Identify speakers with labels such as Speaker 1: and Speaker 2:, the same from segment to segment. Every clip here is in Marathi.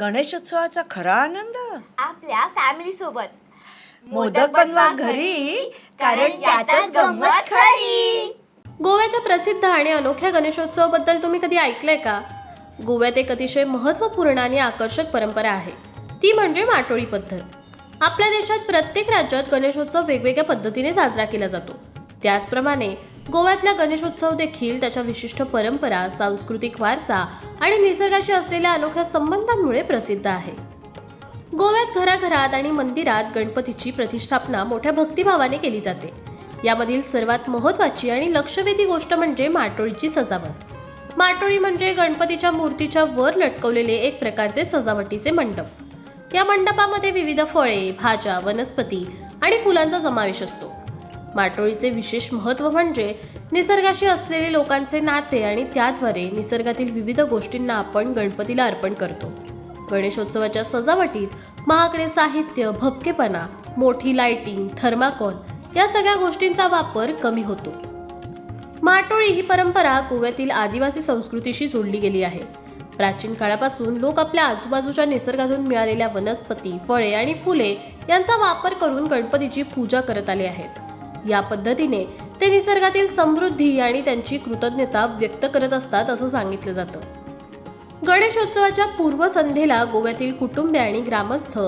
Speaker 1: गणेशोत्सवाचा खरा आनंद?
Speaker 2: आपल्या फॅमिली सोबत.
Speaker 1: मोदक बनवा घरी कारण गंमत खरी.
Speaker 3: गोव्याच्या प्रसिद्ध आणि अनोख्या गणेशोत्सवाबद्दल तुम्ही कधी ऐकलंय का? गोव्यात एक अतिशय महत्त्वपूर्ण आणि आकर्षक परंपरा आहे. ती म्हणजे माटोळी पद्धत. आपल्या देशात प्रत्येक राज्यात गणेशोत्सव वेगवेगळ्या पद्धतीने साजरा केला जातो. त्याचप्रमाणे गोव्यातला गणेशोत्सव देखील त्याच्या विशिष्ट परंपरा सांस्कृतिक वारसा आणि निसर्गाशी असलेल्या अनोख्या संबंधांमुळे प्रसिद्ध आहे. गोव्यात घराघरात आणि मंदिरात गणपतीची प्रतिष्ठापना मोठ्या भक्तिभावाने केली जाते. यामधील सर्वात महत्वाची आणि लक्षवेधी गोष्ट म्हणजे माटोळीची सजावट. माटोळी म्हणजे गणपतीच्या मूर्तीच्या वर लटकवलेले एक प्रकारचे सजावटीचे मंडप. या मंडपामध्ये विविध फळे भाज्या वनस्पती आणि फुलांचा समावेश असतो. माटोळीचे विशेष महत्त्व म्हणजे निसर्गाशी असलेले लोकांचे नाते आणि त्याद्वारे निसर्गातील विविध गोष्टींना आपण गणपतीला अर्पण करतो. गणेशोत्सवाच्या सजावटीत महागडे साहित्य भपकेपणा मोठी लाइटिंग थर्माकोल या सगळ्या गोष्टींचा वापर कमी होतो. माटोळी ही परंपरा गोव्यातील आदिवासी संस्कृतीशी जोडली गेली आहे. प्राचीन काळापासून लोक आपल्या आजूबाजूच्या निसर्गातून मिळालेल्या वनस्पती फळे आणि फुले यांचा वापर करून गणपतीची पूजा करत आले आहेत. या पद्धतीने ते निसर्गातील समृद्धी आणि त्यांची कृतज्ञता व्यक्त करत असतात असं सांगितलं जातं. गणेशोत्सवाच्या पूर्वसंध्येला गोव्यातील कुटुंबे आणि ग्रामस्थ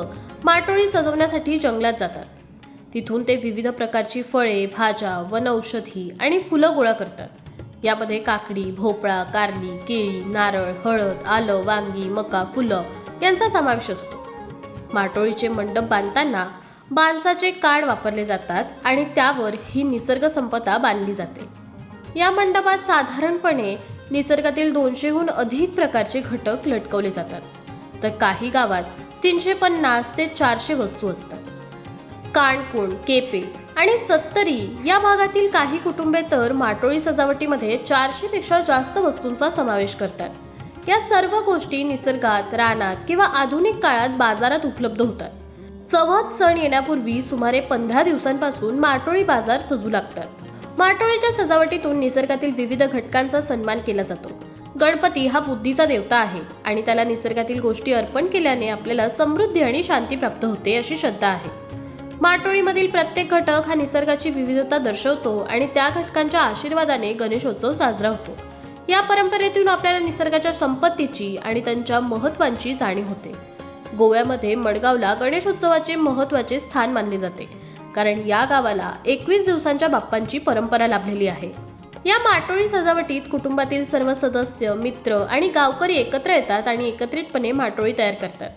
Speaker 3: माटोळी सजवण्यासाठी जंगलात जातात. तिथून ते विविध प्रकारची फळे भाज्या वनौषधी आणि फुलं गोळा करतात. यामध्ये काकडी भोपळा कारली केळी नारळ हळद आलं वांगी मका फुलं यांचा समावेश असतो. माटोळीचे मंडप बांधताना बांसाचे काड वापरले जातात आणि त्यावर ही निसर्ग संपदा बांधली जाते. या मंडपात साधारणपणे निसर्गातील दोनशेहून अधिक प्रकारचे घटक लटकवले जातात. तर काही गावात तीनशे पन्नास ते चारशे वस्तू असतात. काणकोण केपे आणि सत्तरी या भागातील काही कुटुंबे तर माटोळी सजावटीमध्ये चारशेपेक्षा जास्त वस्तूंचा समावेश करतात. या सर्व गोष्टी निसर्गात रानात किंवा आधुनिक काळात बाजारात उपलब्ध होतात. चवथ सण येण्यापूर्वी सुमारे पंधरा दिवसांपासून माटोळी बाजार सजू लागतात. माटोळीच्या सजावटीतून निसर्गातील विविध घटकांचा सन्मान केला जातो. गणपती हा बुद्धीचा देवता आहे आणि त्याला निसर्गातील गोष्टी अर्पण केल्याने आपल्याला समृद्धी आणि शांती प्राप्त होते अशी श्रद्धा आहे. माटोळीमधील प्रत्येक घटक हा निसर्गाची विविधता दर्शवतो आणि त्या घटकांच्या आशीर्वादाने गणेशोत्सव साजरा होतो. या परंपरेतून आपल्याला निसर्गाच्या संपत्तीची आणि त्यांच्या महत्वांची जाणीव होते. गोव्यामध्ये मडगावला गणेशोत्सवाचे महत्त्वाचे स्थान मानले जाते. कारण या गावाला एकवीस दिवसांच्या बाप्पांची परंपरा लाभलेली आहे. या माटोळी सजावटीत कुटुंबातील सर्व सदस्य मित्र आणि गावकरी एकत्र येतात आणि एकत्रितपणे माटोळी तयार करतात.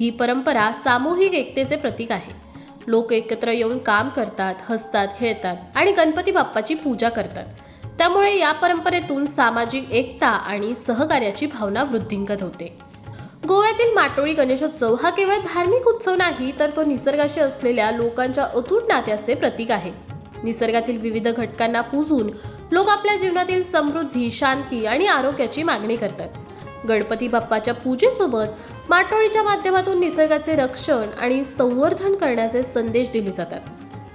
Speaker 3: ही परंपरा सामूहिक एकतेचे प्रतीक आहे. लोक एकत्र येऊन काम करतात हसतात खेळतात आणि गणपती बाप्पाची पूजा करतात. त्यामुळे या परंपरेतून सामाजिक एकता आणि सहकार्याची भावना वृद्धिंगत होते. गोव्यातील माटोळी गणेशोत्सव हा केवळ धार्मिक उत्सव नाही तर तो निसर्गाशी असलेल्या लोकांच्या अतूट नात्याचे प्रतीक आहे. निसर्गातील विविध घटकांना पूजून लोक आपल्या जीवनातील समृद्धी शांती आणि आरोग्याची मागणी करतात. गणपती बाप्पाच्या पूजेसोबत माटोळीच्या माध्यमातून निसर्गाचे रक्षण आणि संवर्धन करण्याचे संदेश दिले जातात.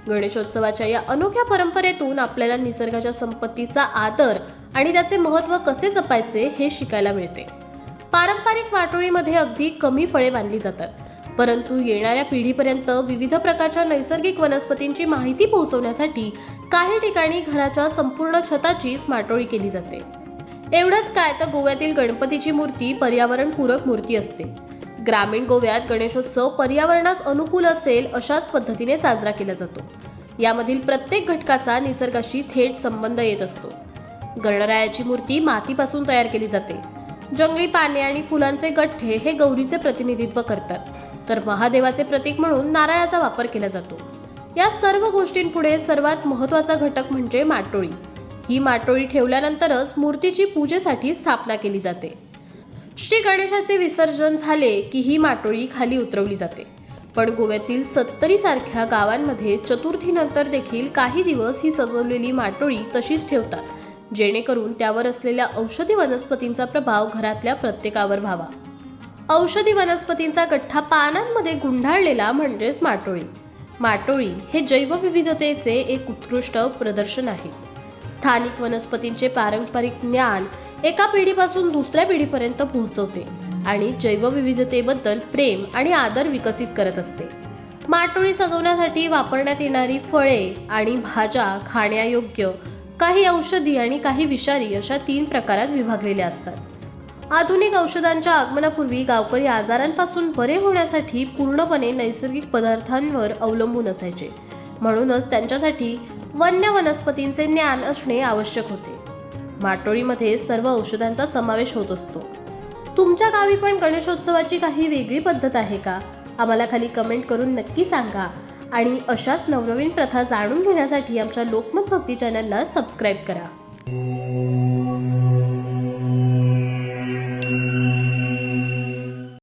Speaker 3: गणेशोत्सवाच्या या अनोख्या परंपरेतून आपल्याला निसर्गाच्या संपत्तीचा आदर आणि त्याचे महत्त्व कसे जपायचे हे शिकायला मिळते. पारंपरिक वाटोळीमध्ये अगदी कमी फळे बांधली जातात. परंतु येणाऱ्या पिढीपर्यंत विविध प्रकारच्या नैसर्गिक वनस्पतींची माहिती पोहोचवण्यासाठी काही ठिकाणी घराच्या संपूर्ण छताचीच माटोळी केली जाते. एवढंच काय तर गोव्यातील गणपतीची मूर्ती पर्यावरणपूरक मूर्ती असते. ग्रामीण गोव्यात गणेशोत्सव पर्यावरणास अनुकूल असेल अशाच पद्धतीने साजरा केला जातो. यामधील प्रत्येक घटकाचा निसर्गाशी थेट संबंध येत असतो. गणरायाची मूर्ती मातीपासून तयार केली जाते. जंगली पाने आणि फुलांचे गठ्ठे हे गौरीचे प्रतिनिधित्व करतात. तर महादेवाचे प्रतीक म्हणून नारळाचा वापर केला जातो. या सर्व गोष्टींपुढे सर्वात महत्त्वाचा घटक म्हणजे माटोळी. ही माटोळी ठेवल्यानंतरच मूर्तीची पूजेसाठी स्थापना केली जाते. श्री गणेशाचे विसर्जन झाले की ही माटोळी खाली उतरवली जाते. पण गोव्यातील सत्तरी सारख्या गावांमध्ये चतुर्थीनंतर देखील काही दिवस ही सजवलेली माटोळी तशीच ठेवतात. जेणेकरून त्यावर असलेल्या औषधी वनस्पतींचा प्रभाव घरातल्या प्रत्येकावर व्हावा. औषधी वनस्पतींचा गठ्ठा पानांमध्ये गुंडाळलेला म्हणजेच माटोळी. माटोळी हे जैवविविधतेचे एक उत्कृष्ट प्रदर्शन आहे. स्थानिक वनस्पतींचे पारंपरिक ज्ञान एका पिढीपासून दुसऱ्या पिढीपर्यंत पोहोचवते आणि जैवविविधतेबद्दल प्रेम आणि आदर विकसित करत असते. माटोळी सजवण्यासाठी वापरण्यात येणारी फळे आणि भाज्या खाण्यायोग्य काही औषधी आणि काही विषारी अशा तीन प्रकारात विभागलेल्या असतात. आधुनिक औषधांच्या आगमनापूर्वी गावकरी आजारांपासून बरे होण्यासाठी पूर्णपणे नैसर्गिक पदार्थांवर अवलंबून असायचे. म्हणूनच त्यांच्यासाठी वन्य वनस्पतींचे ज्ञान असणे आवश्यक होते. माटोळीमध्ये सर्व औषधांचा समावेश होत असतो. तुमच्या गावी पण गणेशोत्सवाची काही वेगळी पद्धत आहे का? आम्हाला खाली कमेंट करून नक्की सांगा. आणि अशाच नवनवीन प्रथा जाणून घेण्यासाठी आमच्या लोकमत भक्ती चॅनलला सबस्क्राईब करा.